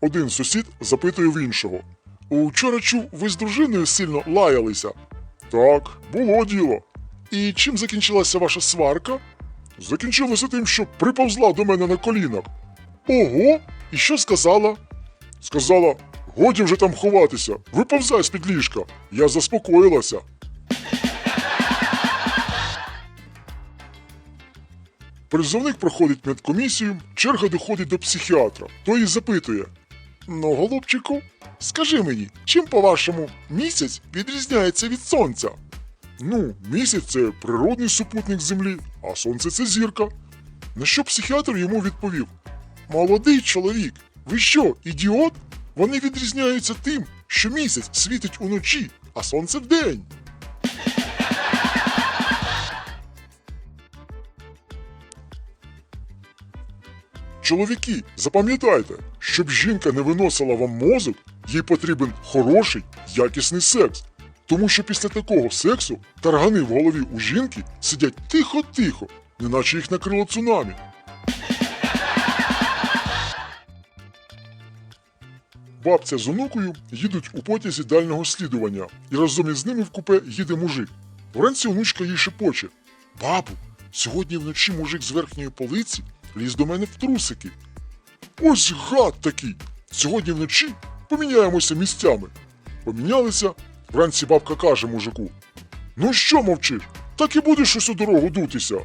Один сусід запитує в іншого. Учора чув, ви з дружиною сильно лаялися. Так, було діло. І чим закінчилася ваша сварка? Закінчилося тим, що приповзла до мене на колінах. Ого, і що сказала? Сказала: годі вже там ховатися, виповзай з-під ліжка. Я заспокоїлася. Призовник проходить медкомісію, черга доходить до психіатра. Той і запитує: Ну, голубчику, скажи мені, чим, по-вашому, місяць відрізняється від сонця? Ну, місяць це природний супутник Землі, а сонце це зірка. На що психіатр йому відповів: Молодий чоловік, ви що, ідіот? Вони відрізняються тим, що місяць світить уночі, а сонце вдень. Чоловіки, запам'ятайте, щоб жінка не виносила вам мозок, їй потрібен хороший, якісний секс. Тому що після такого сексу таргани в голові у жінки сидять тихо-тихо, неначе їх накрило цунамі. Бабця з онукою їдуть у потязі дальнього слідування, і разом із ними в купе їде мужик. Вранці онучка їй шепоче. Бабу, сьогодні вночі мужик з верхньої полиці ліз до мене в трусики. Ось гад такий. Сьогодні вночі поміняємося місцями. Помінялися. Вранці бабка каже мужику: Ну що мовчиш? Так і будеш усю дорогу дутися.